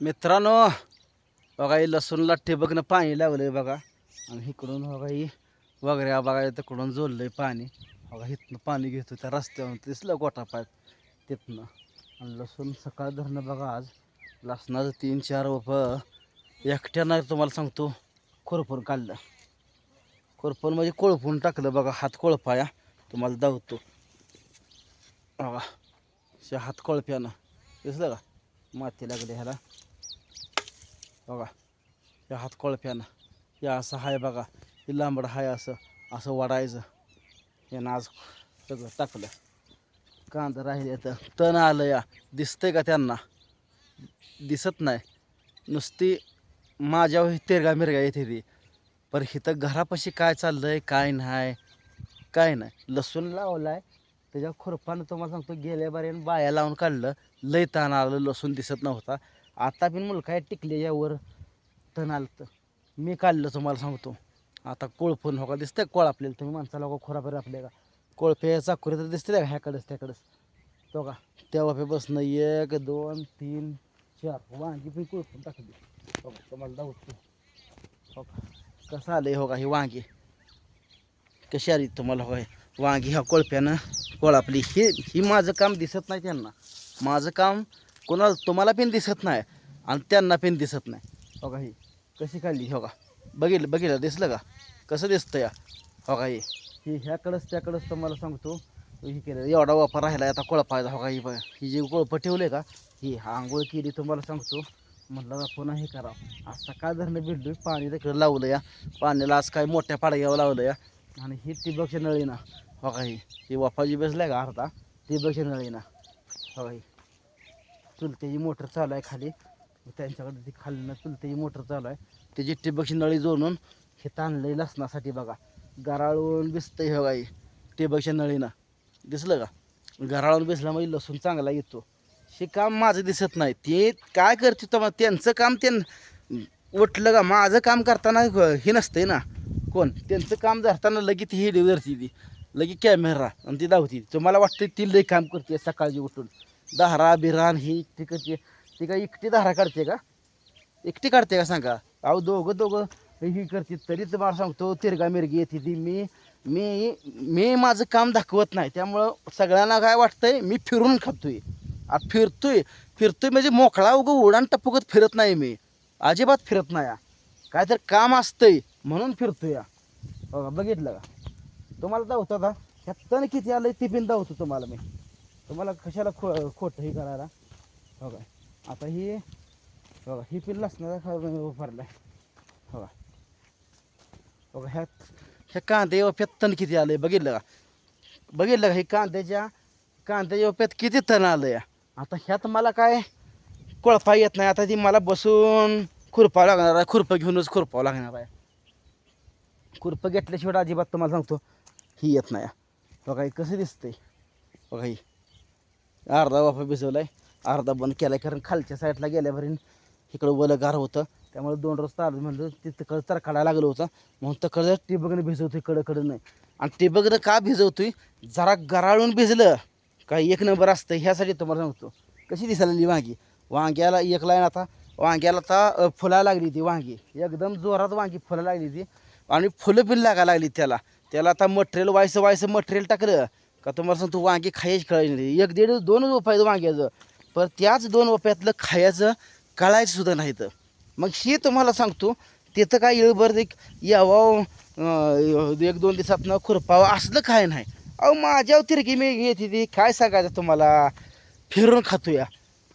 मित्रांनो बघा ही लसूणला ठिबकनं पाणी लावलंय बघा. आणि इकडून बघा ही वगैरे बघा तिकडून जोडलं आहे पाणी. बघा इथनं पाणी घेतो त्या रस्त्यावर दिसलं गोटा पाईप तिथनं. आणि लसूण सकाळ धरणं बघा आज. लसणाचं तीन चार रोप एकट्यानं तुम्हाला सांगतो खुरपून काढलं. खुरपून म्हणजे कोळपून टाकलं बघा हात कोळपाया. तुम्हाला दावतो. बघा शे हात कोळप्यानं. दिसलं का? माती लागली ह्याला. बघा या हात कोळप्यानं या असं हाय बघा हे लांबड हाय असं असं वाढायचं यानं आज सगळं टाकलं कांदा राहिले तर तण आलं या दिसतंय का त्यांना दिसत नाही नुसती माझ्या तिरगा मिरगा येते ती पर इथं घरापाशी काय चाललं आहे काय नाही काय नाही लसूण लावलाय त्याच्या खुरपानं तुम्हाला सांगतो गेल्या बारीनं बाया लावून काढलं लय ताण आलं लसूण दिसत नव्हता आता पण मुलगा आहे टिकले यावर? तण आलं तर. मी काढलं तुम्हाला सांगतो. आता कोळफून हो का दिसतंय कोळ आपल्याला. तुम्ही माणसाला का खोराफेर आपल्या का? कोळफे चाकुरी तर दिसते का? ह्याकडंच त्याकडंच. तो का? तेव्हा पे बसणं एक दोन तीन चार. वांगी पण कुळफून टाकली हो का? तुम्हाला दाखवतो. हो का? कसं आलं हो का ही वांगी? कशी आली तुम्हाला होय? वांगी ह्या कोळप्यानं कोळापली ही ही माझं काम दिसत नाही त्यांना. माझं काम कोणाला तुम्हाला पण दिसत नाही. आणि त्यांना पण दिसत नाही. हो का ही? कशी काढली? हो का? बघितलं बघितलं? दिसलं का? कसं दिसतं या? हो का ही? ही ह्याकडंच त्याकडंच तुम्हाला सांगतो. ही केलं. एवढा वापर राहिला आता कोळपायचा. हो का ही ही जी कोळपं ठेवले का? ही आंघोळ केली तुम्हाला सांगतो. म्हटलं पुन्हा हे करावं आज सकाळ धरणं भिडलो? पाणी तिकडं लावलं या. पाण्याला आज काय मोठ्या पाडग्यावर लावलं या. आणि ही ठिबकच्या नळीना. हो का ही? ती वाफाची बसल्या का अर्धा? ठिबकच्या नळीना. हो का ही? चुलत्याची मोटर चालू आहे खाली. त्यांच्याकडे ती खाली चुलत्याची मोटर चालू आहे. त्याची ठिबक नळी जोडून हे ताणलंय लसणासाठी बघा. गराळून बिसतंय हे गाई ठिबक नळीनं. दिसलं का? गराळून बिसल्यामुळे लसूण चांगला येतो. हे काम माझं दिसत नाही. ते काय करते तर मग त्यांचं काम त्यां उठलं का? माझं काम करताना हे नसतंय ना. कोण? त्यांचं काम धरताना लगेच ही धरती ती. लगेच कॅमेरा आणि ती धावती तुम्हाला वाटतं ती लई काम करते सकाळची उठून. दहरा बिरान ही तिकडची ती काय एकटी धारा काढते का? एकटी काढते का सांगा? अहो दोघं दोघं ही करते तरी तुम्हाला सांगतो तिरगा मिरगी येते ती मी मी मी माझं काम दाखवत नाही. त्यामुळं सगळ्यांना काय वाटतंय मी फिरून खातोय. आ फिरतोय फिरतोय म्हणजे मोकळा उगं उडान टपकत फिरत नाही मी. अजिबात फिरत नाही काय तर काम असतंय म्हणून फिरतोय या बघा बघितलं का? तुम्हाला दावतो का? ह्या तण किती आहे ते बिन दावतो तुम्हाला मी. तुम्हाला कशाला खो खोटं हे करायला? बघा. आता ही बघा ही पिल्ल असणार आहे बघा. बघा ह्या ह्या कांदे वाफ्यात तण किती आलं आहे बघितलं का? बघितलं का? हे कांद्याच्या कांद्याच्या वाफ्यात किती तण आलं आहे आता ह्यात मला काय कोळपा येत नाही आता ती मला बसून खुरपावं लागणार आहे खुरपं घेऊनच खुरपावं लागणार आहे. खुरपं घेतल्याशिवाय अजिबात तुम्हाला सांगतो ही येत नाही. बघा हे कसं दिसतंय. बघा ही. अर्धा वाफा आहे अर्धा बंद केला कारण खालच्या साईडला गेल्यावरील इकडं वलगार होतं. त्यामुळे दोन रस्ता अर्ध म्हणलं ते तिकडं तर काढायला लागलं होतं. म्हणून तकडं टिबकनं भिजवतोय कडं कडं नाही. आणि टिबकनं का भिजवतोय? जरा गराळून भिजलं. काय एक नंबर असतं ह्यासाठी तुम्हाला सांगतो. कशी दिसायला वांगी? वांग्याला एक लाईन आता वांग्याला आता अ, फुलायला लागली ती वांगी. एकदम जोरात वांगी फुलायला लागली ती. आणि फुलं बिल लागायला लागली त्याला. त्याला आता मटेरियल व्हायचं व्हायचं मटेरियल टाकलं. का तुम्हाला सांगतो वांगी खायची कळायची नाही. एक दीड दोन रुपयाचं वांग्याचं. पण त्याच दोन वप्यातलं खायचं कळायचं सुद्धा नाही तर मग हे तुम्हाला सांगतो तिथं काय येळभर एक यावा एक दोन दिवसातनं खुरपावं असलं काय नाही. अहो माझ्या तिरकी मी येते ती. काय सांगायचं तुम्हाला? फिरून खातोया.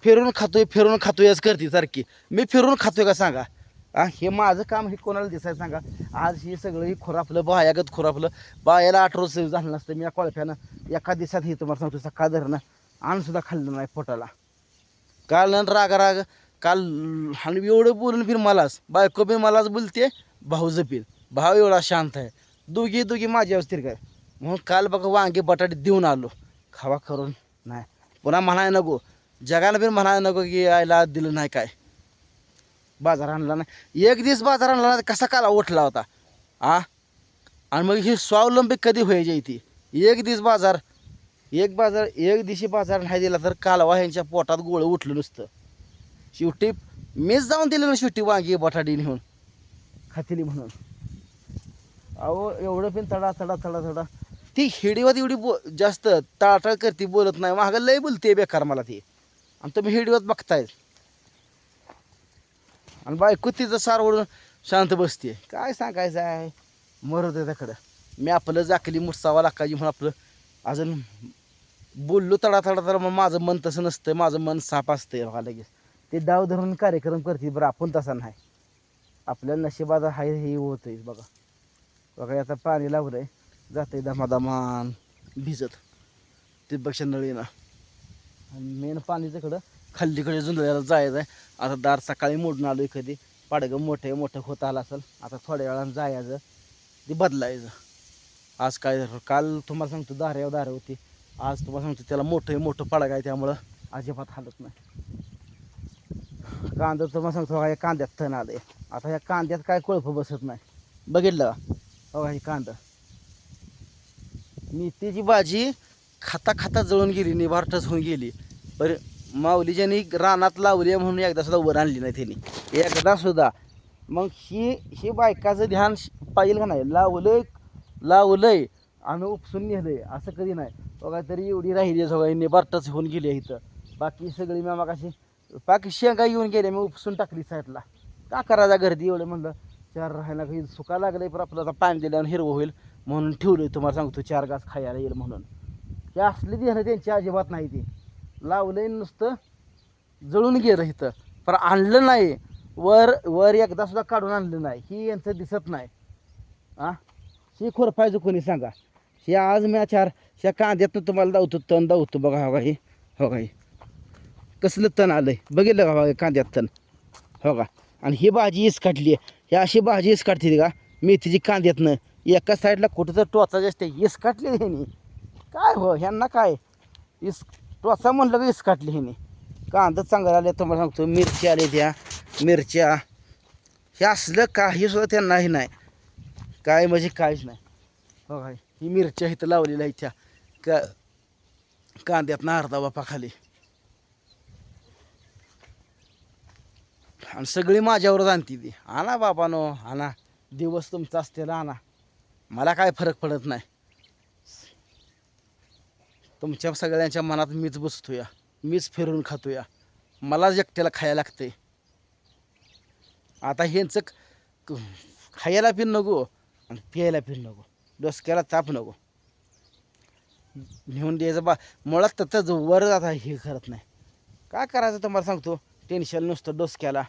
फिरून खातोय फिरून खातोयच करते सारखी. मी फिरून खातोय का सांगा? हा हे माझं काम हे कोणाला दिसायचं सांगा? आज हे सगळं हे खुरापलं बायागत खुरापलं बायाला आठ झालं नसतं मी या कोळफ्यानं एका दिवसात हे तुम्हाला सांगतो सकाळ धरणं. आणसुद्धा खाल्लं नाही पोटाला. काल न राग राग काल आणि एवढं बोलून फिर मलाच बायको बी मलाच बोलते भाऊ जपील. भाव एवढा शांत आहे. दोघी दोघी माझ्या असतील काय? म्हणून काल बघा वांगे बटाटे देऊन आलो. खावा करून नाही. पुन्हा म्हणाय नको. जगाला बी म्हणाय नको की यायला दिलं नाही काय. बाजार आणला नाही. एक दिवस बाजार आणला नाही कसा काला उठला होता? आ? आणि मग ही स्वावलंबी कधी व्हायची ती? एक दिवस बाजार एक बाजार एक दिवशी बाजार नाही दिला तर कालवा ह्यांच्या पोटात गोळं उठलं नुसतं. शेवटी मीच जाऊन दिलं ना शेवटी वांगी बटाटी नेऊन. खातेली म्हणून. अहो एवढं पण तडा तडा तडा तडा. ती हिडीवत एवढी बो जास्त टाळटाळ करते बोलत नाही. मागं लय बोलते बेकार मला ती. आणि तुम्ही हिडीवत बघताय आणि बायको तिचं सारवडून शांत बसते काय सांगायचं आहे? मरत आहे त्याकडं. मी आपलं जाकली मुसावा लाकाजी म्हणून आपलं अजून बोललो तडा तडा तडा मग माझं मन तसं नसतं माझं मन साफ असतं बघा लगेच. ते डाव धरून कार्यक्रम करते बरं आपण तसा नाही. आपल्या नशिबात हाय हे होतंय बघा. बघा आता पाणी लावलं आहे जाते दमादमान भिजत तिथपेक्षा नळीनं आणि मेन पाणी तिकडं खाल्लीकडे जुंदळ्याला जायचं आहे आता दार सकाळी मोडून आलो कधी. पाडगं मोठे मोठं होत आलं असेल आता थोड्या वेळानं जायचं. ते बदलायचं. आज काय काल तुम्हाला सांगतो दाऱ्यावर दारे होती. आज तुम्हाला सांगतो त्याला मोठं मोठं पाडग आहे त्यामुळं अजिबात हालत नाही. कांदा तुम्हाला सांगतो बघा या कांद्यात तण आलंय. आता या कांद्यात काय कोळप बसत नाही. बघितलं का? बघा हे कांदा. मेथीची भाजी खाता खाता जळून गेली निभारटच होऊन गेली. पर माऊली ज्यांनी रानात लावली आहे म्हणून एकदा सुद्धा वर आणली नाही त्यांनी. एकदा सुद्धा. मग ही ही बायकाचं ध्यान श- पाहिजे का नाही? लावलंय लावलंय आणि उपसून नेलंय. असं कधी नाही. बघा तरी एवढी राहिली सगळी. बरताच होऊन गेली आहे इथं. बाकी सगळी मी कशी अशी बाकी शेंगा येऊन गेल्या मी उपसून टाकली साईडला. का करायचा गर्दी एवढं म्हणलं चार राहायला काही सुका लागलं पण आपलं आता पाणी दिल्यावर हिरवं होईल म्हणून ठेवलं तुम्हाला सांगतो चार गास खायला येईल म्हणून. हे असली ती त्यांची अजिबात नाही ती. लावलंय नुसतं जळून गेलं इथं. पण आणलं नाही. वर वर एकदा सुद्धा काढून आणलं नाही. ही यांचं दिसत नाही. आ? ही खोरफायचं कोणी सांगा? हे आज मी चार ह्या कांद्यातनं तुम्हाला दावतो तण दावतो बघा हो काही हो काही कसलं तण आलंय? बघितलं का बघा कांद्यात तण? हो का? आणि ही भाजी इस काढली आहे. ह्या अशी भाजी इस काढते का? मेथीची कांद्यातनं. एका साईडला कुठं तर टोचा जास्त इस काटली ह्यानी. काय हो ह्यांना काय? इस टोचा म्हणलं का इस काटली ह्यानी? कांदा चांगला आले तुम्हाला सांगतो. मिरची आली त्या. मिरच्या. हे असलं काही सुद्धा त्यांना हे नाही. काय म्हणजे काहीच नाही. हो काय ही मिरच्या इथं लावलेल्या आहेत त्या. का कांद्यात अर्धा बापा खाली आणि सगळी माझ्यावरच आणती ती आणा बाबानो आणा दिवस तुमचा असतेला आणा मला काय फरक पडत नाही तुमच्या सगळ्यांच्या मनात मीच बसतोया मीच फिरून खातोया मलाच एकट्याला खायला लागते आता ह्यांचं खायला फिर नको आणि प्यायला फिर नको डोसक्याला ताप नको लिहून द्यायचं बा. मुळात तर वर आता हे करत नाही. काय करायचं तुम्हाला सांगतो टेन्शन नुसतं डोसक्याला.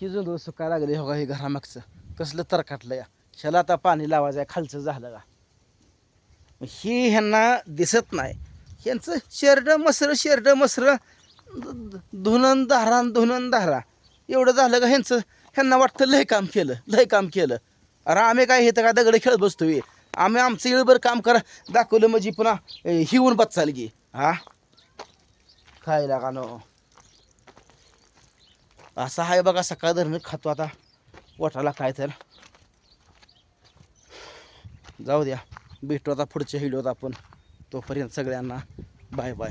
ही दोन सुका लागले हो का हे घरामागचं. कसलं तरकाटलं या. शाला आता पाणी लावायचं आहे खालचं झालं का? ही ह्यांना दिसत नाही. ह्यांचं शेरड मसरं शेरड मसरं. धुनन धारा धुनन धारा. एवढं झालं का ह्यांचं? ह्यांना वाटतं लय काम केलं लय काम केलं. अरे आम्ही काय हे तर काय दगड खेळत बसतोय? आम्ही आमचं इळभर काम करा. दाखवलं म्हणजे पुन्हा ए, हिवून बच्चाल की. हा? खायला का नो? असं आहे बघा सकाळ धरण खातो आता. पोटाला काय तर. जाऊ द्या. भेटू आता पुढच्या व्हिडिओत आपण. तोपर्यंत सगळ्यांना बाय बाय.